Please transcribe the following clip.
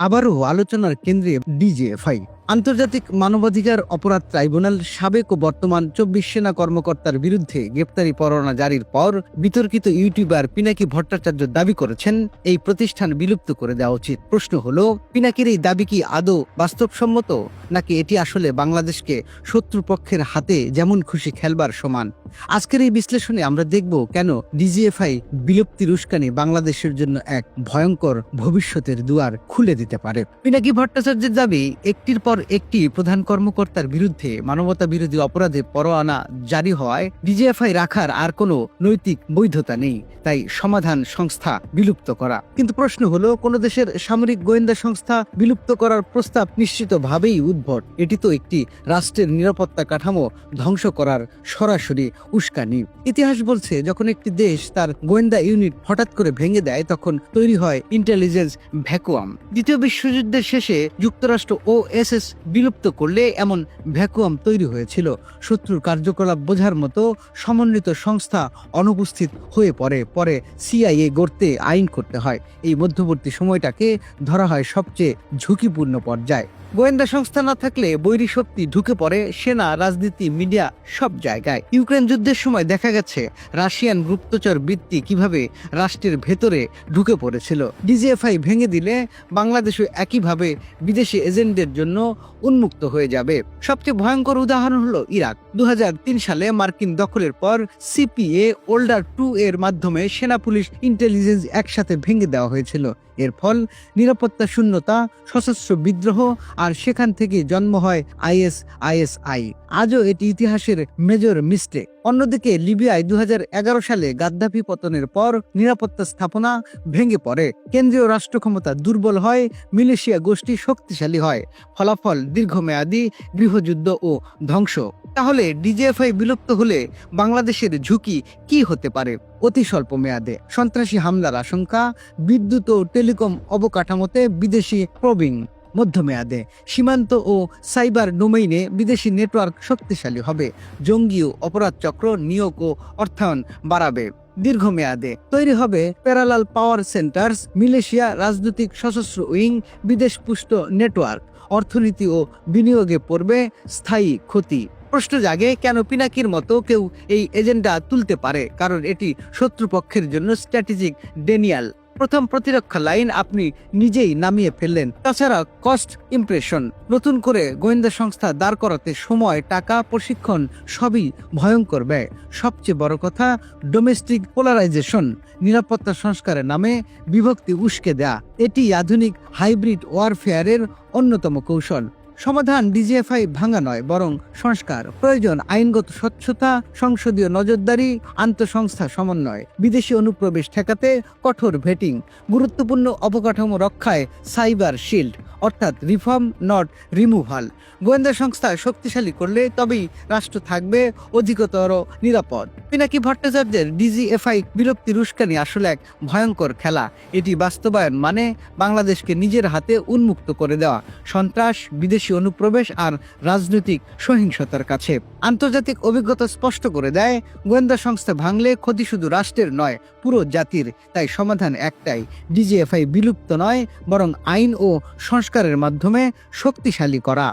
আবারও আলোচনার কেন্দ্রে ডিজিএফআই আন্তর্জাতিক মানবাধিকার অপরাধ ট্রাইব্যুনাল সাবেক ও বর্তমান চব্বিশ সেনা কর্মকর্তার বিরুদ্ধে গ্রেপ্তারি পরোয়ানা জারির পর বিতর্কিত ইউটিউবার পিনাকি ভট্টাচার্য দাবি করেছেন, এই প্রতিষ্ঠান বিলুপ্ত করে দেওয়া উচিত। প্রশ্ন হলো, পিনাকির এই দাবি কি আদৌ বাস্তবসম্মত, নাকি এটি আসলে বাংলাদেশকে শত্রুপক্ষের হাতে যেমন খুশি খেলবার সমান? আজকের এই বিশ্লেষণে আমরা দেখব কেন ডিজিএফআই বিলুপ্তির উস্কানি বাংলাদেশের জন্য এক ভয়ঙ্কর ভবিষ্যতের দুয়ার খুলে দিতে পারে। পিনাকি ভট্টাচার্যের দাবি, একটির পর একটি প্রধান কর্মকর্তার বিরুদ্ধে মানবতা বিরোধী অপরাধে পরোয়ানা জারি হওয়ায় ডিজিএফআই রাখার আর কোনো নৈতিক বৈধতা নেই। তাই সমাধান সংস্থা বিলুপ্ত করা। কিন্তু প্রশ্ন হলো, কোন দেশের সামরিক গোয়েন্দা সংস্থা বিলুপ্ত করার প্রস্তাব নিশ্চিতভাবেই উদ্ভট? এটি তো একটি রাষ্ট্রের নিরাপত্তা কাঠামো ধ্বংস করার সরাসরি উস্কানি। ইতিহাস বলছে, যখন একটি দেশ তার গোয়েন্দা ইউনিট হঠাৎ করে ভেঙে দেয়, তখন তৈরি হয় ইন্টেলিজেন্স ভ্যাকুয়াম দ্বিতীয় বিশ্বযুদ্ধের শেষে যুক্তরাষ্ট্র ও এস এস বিলুপ্ত করলে এমন ভ্যাকুয়াম তৈরি হয়েছিল। শত্রুর কার্যকলাপ বোঝার মতো সমন্বিত সংস্থা অনুপস্থিত হয়ে পড়ে, পরে সিআইএ গড়তে আইন করতে হয়। এই মধ্যবর্তী সময়টাকে ধরা হয় সবচেয়ে ঝুঁকিপূর্ণ পর্যায়। গোয়েন্দা সংস্থা না থাকলে বৈরী শক্তি ঢুকে পড়ে, সেনা, রাজনীতি, মিডিয়া সব জায়গায়। ইউক্রেন যুদ্ধের সময় দেখা গেছে রাশিয়ান গুপ্তচর বৃত্তি কীভাবে রাষ্ট্রের ভেতরে ঢুকে পড়েছিল। ডিজিএফআই ভেঙে দিলে বাংলাদেশও একইভাবে বিদেশি এজেন্টদের জন্য উন্মুক্ত হয়ে যাবে। সবচেয়ে ভয়ঙ্কর উদাহরণ হলো ইরাক। দুহাজার তিন সালে মার্কিন দখলের পর সিপিএ ওল্ডার টু এর মাধ্যমে সেনা পুলিশ ইন্টেলিজেন্স একসাথে ভেঙে দেওয়া হয়েছিল। এর ফল, নিরাপত্তা শূন্যতা, সশস্ত্র বিদ্রোহ আর সেখান থেকে জন্ম হয় আইএস আইএসআই আজও এটি ইতিহাসের মেজর মিস্টেক অন্যদিকে লিবিয়ায় দু হাজার এগারো সালে গাদ্দাফি পতনের পর নিরাপত্তা স্থাপনা ভেঙে পড়ে। কেন্দ্রীয় রাষ্ট্র ক্ষমতা দুর্বল হয়, মিলেশিয়া গোষ্ঠী শক্তিশালী হয়, ফলাফল দীর্ঘমেয়াদী, গৃহযুদ্ধ ও ধ্বংস। তাহলে ডিজিএফআই বিলুপ্ত হলে বাংলাদেশের ঝুঁকি কি হতে পারে অতি স্বল্প মেয়াদে? সন্ত্রাসী হামলার আশঙ্কা, বিদ্যুৎ ও টেলিকম অবকাঠামোতে বিদেশি প্রবিং মধ্যমেয়াদে। সীমান্ত ও সাইবার ডোমেইনে বিদেশি নেটওয়ার্ক শক্তিশালী হবে। জঙ্গি ও অপরাধ চক্র নিয়োগ ও অর্থায়ন বাড়াবে। দীর্ঘমেয়াদে তৈরি হবে প্যারালাল পাওয়ার সেন্টার্স, মিলেশিয়া রাজনৈতিক সশস্ত্র উইং বিদেশ পুষ্ট নেটওয়ার্ক। অর্থনীতি ও বিনিয়োগে পড়বে স্থায়ী ক্ষতি। প্রশ্ন জাগে, কেন পিনাকির মতো কেউ এই এজেন্ডা তুলতে পারে? কারণ এটি শত্রুপক্ষের জন্য স্ট্র্যাটেজিক ডেনিয়াল। প্রথম প্রতিরক্ষা লাইন আপনি নিজেই নামিয়ে ফেললেন। তাছাড়া কস্ট ইমপ্রেশন নতুন করে গোয়েন্দা সংস্থা দাঁড় করাতে সময়, টাকা, প্রশিক্ষণ সবই ভয়ঙ্কর ব্যয়। সবচেয়ে বড় কথা ডোমেস্টিক পোলারাইজেশন নিরাপত্তা সংস্কারের নামে বিভক্তি উস্কে দেয়া। এটি আধুনিক হাইব্রিড ওয়ারফেয়ারের অন্যতম কৌশল। সমাধান ডিজিএফআই ভাঙা নয়, বরং সংস্কার, প্রয়োজন আইনগত স্বচ্ছতা, সংসদীয় নজরদারি, আন্তঃসংস্থা সমন্বয়। বিদেশি অনুপ্রবেশ ঠেকাতে কঠোর ভেটিং, গুরুত্বপূর্ণ অবকাঠামো রক্ষায় সাইবার শিল্ড। অর্থাৎ রিফর্ম নট রিমুভাল। গোয়েন্দা সংস্থা শক্তিশালী করলে তবেই রাষ্ট্র থাকবে অধিকতর নিরাপদ। পিনাকি ভট্টাচার্যের ডিজিএফআই বিরক্তির উস্কানি আসলে এক ভয়ঙ্কর খেলা। এটি বাস্তবায়ন মানে বাংলাদেশকে নিজের হাতে উন্মুক্ত করে দেওয়া, সন্ত্রাস, বিদেশি অনুপ্রবেশ আর রাজনৈতিক সহিংসতার কাছে। আন্তর্জাতিক অভিজ্ঞতা স্পষ্ট করে দেয়, গোয়েন্দা সংস্থা ভাঙলে ক্ষতি শুধু রাষ্ট্রের নয়, পুরো জাতির। তাই সমাধান একটাই, ডিজিএফআই বিলুপ্ত নয়, বরং আইন ও সংস্কারের মাধ্যমে শক্তিশালী করা।